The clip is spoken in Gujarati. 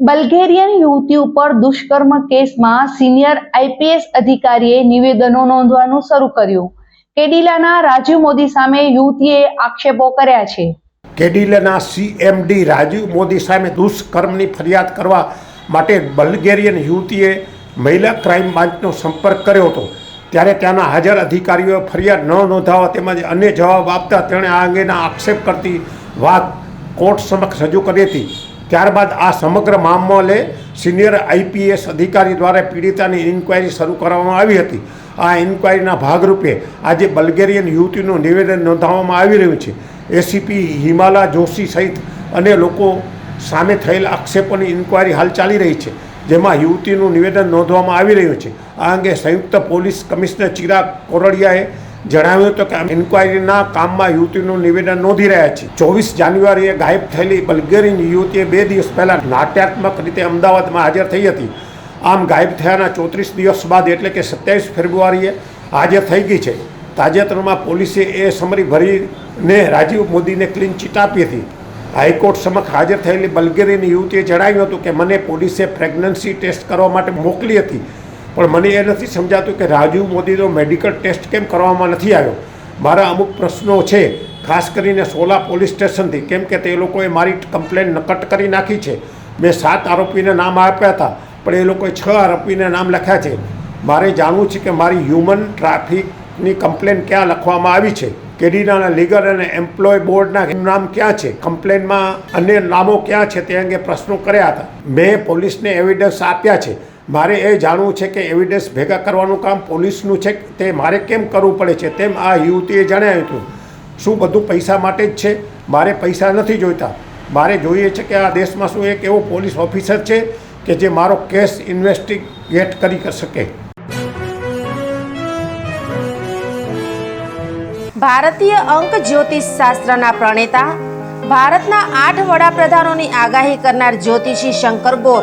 Bulgarian યુવતી ઉપર દુષ્કર્મ કેસમાં સિનિયર આઈપીએસ અધિકારીએ નિવેદનો નોંધવાનું શરૂ કર્યું. કેડિલાના રાજીવ મોદી સામે યુવતીએ આક્ષેપો કર્યા છે. કેડિલાના સીએમડી રાજીવ મોદી સામે દુષ્કર્મની ફરિયાદ કરવા માટે બલ્ગેરિયન યુવતીએ મહિલા ક્રાઇમ બ્રાન્ચનો સંપર્ક કર્યો હતો. ત્યારે ત્યાંના હાજર અધિકારીઓએ ફરિયાદ ન નોંધાવવા તેમજ અન્ય જવાબ આપતા તેણે આ અંગેના આક્ષેપ કરતી વાત કોર્ટ સમક્ષ રજૂ કરી હતી. ત્યારબાદ આ સમગ્ર મામલે સિનિયર આઈપીએસ અધિકારી દ્વારા પીડિતાની ઇન્ક્વાયરી શરૂ કરવામાં આવી હતી. આ ઇન્ક્વાયરીના ભાગરૂપે આજે બલ્ગેરિયન યુવતીનું નિવેદન નોંધાવવામાં આવી રહ્યું છે. એસીપી હિમાલા જોશી સહિત અને લોકો સામે થયેલ આક્ષેપોની ઇન્ક્વાયરી હાલ ચાલી રહી છે, જેમાં યુવતીનું નિવેદન નોંધવામાં આવી રહ્યું છે. આ અંગે સંયુક્ત પોલીસ કમિશનર ચિરાગ કોરડિયાએ જણાવ્યું હતું કે ઇન્ક્વાયરીના કામમાં યુવતીનું નિવેદન નોંધી રહ્યા છે ચોવીસ જાન્યુઆરીએ ગાયબ થયેલી બલ્ગેરિયન યુવતીએ બે દિવસ પહેલાં નાટ્યાત્મક રીતે અમદાવાદમાં હાજર થઈ હતી. આમ ગાયબ થયાના ચોત્રીસ દિવસ બાદ એટલે કે સત્યાવીસ ફેબ્રુઆરીએ હાજર થઈ ગઈ છે. તાજેતરમાં પોલીસે એ સમરી ભરીને રાજીવ મોદીને ક્લીન ચીટ આપી હતી. હાઈકોર્ટ સમક્ષ હાજર થયેલી બલ્ગેરિયન યુવતીએ જણાવ્યું હતું કે મને પોલીસે પ્રેગ્નન્સી ટેસ્ટ કરવા માટે મોકલી હતી. પણ મને એ નથી સમજાતું કે રાજીવ મોદીનો મેડિકલ ટેસ્ટ કેમ કરવામાં નથી આવ્યો. મારા અમુક પ્રશ્નો છે, ખાસ કરીને સોલા પોલીસ સ્ટેશનથી, કેમ કે તે લોકોએ મારી કમ્પ્લેન નકટ કરી નાખી છે. મેં સાત આરોપીને નામ આપ્યા હતા, પણ એ લોકોએ છ આરોપીને નામ લખ્યા છે. મારે જાણવું છે કે મારી હ્યુમન ટ્રાફિકની કમ્પ્લેન ક્યાં લખવામાં આવી છે? કેડીનાના લીગલ અને એમ્પ્લોય બોર્ડના નામ ક્યાં છે? કમ્પ્લેનમાં અન્ય નામો ક્યાં છે તે અંગે પ્રશ્નો કર્યા હતા. મેં પોલીસને એવિડન્સ આપ્યા છે. મારે એ જાણવું છે કે એવિડન્સ ભેગા કરવાનું કામ પોલીસનું છે તે મારે કેમ કરવું પડે છે? તેમ આ યુવતીએ જણાવ્યું હતું. શું બધું પૈસા માટે જ છે? મારે પૈસા નથી જોઈતા. મારે જોઈએ છે કે આ દેશમાં શું એક એવો પોલીસ ઓફિસર છે કે જે મારો કેસ ઇન્વેસ્ટિગેટ કરી શકે. ભારતીય અંક જ્યોતિષ શાસ્ત્રના પ્રણેતા, ભારતના આઠ વડાપ્રધાનોની આગાહી કરનાર જ્યોતિષી શંકર ગોર